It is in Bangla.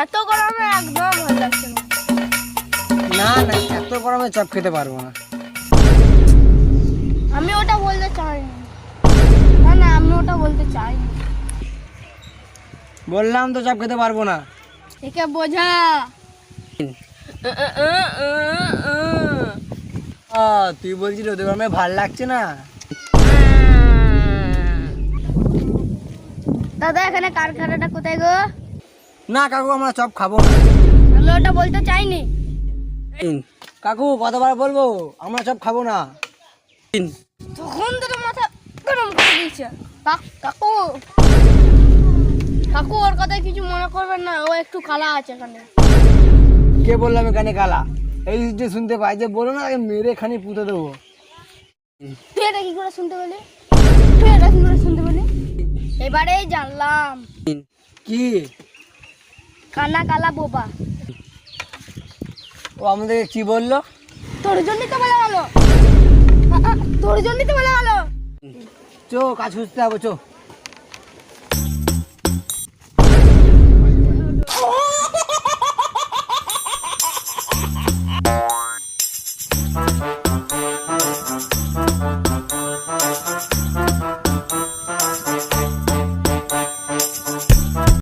এত গরমে একদম ভালো লাগছে না। না না এত গরমে চপ খেতে পারব না। আমি ওটা বলতে চাই না। না আমি ওটা বলতে চাই বললাম তো চপ খেতে পারব না। একে বোঝা। আ, তুই বলছিস ওদের গরমে ভালো লাগছে না? দাদা এখানে কারখানাটা কোথায় গো? না কাকু আমরা চপ খাব। আমি ওটা বলতে চাইনি। কাকু কতবার বলব? আমরা চপ খাব না। তখন তোর মাথা গরম করে দিয়েছে। কাকু। কাকু ওর কথায় কিছু মনে করবেন না ও একটু কালা আছে এখানে। কে বললাম এখানে কালা? এই যে শুনতে পাই যে বলো না মেরে খানি পুঁতে দেবো। তুই এটা কি করে শুনতে পেলি? তুই এটা কি করে শুনতে পেলি? এবারেই জানলাম। কি? কানা কালা বোবা। ও আমাদেরকে কি বলল? তোর জন্যই তো বলা গেল তোর জন্যই তো বলা গেল চো কাজ খুঁজতে হবে চো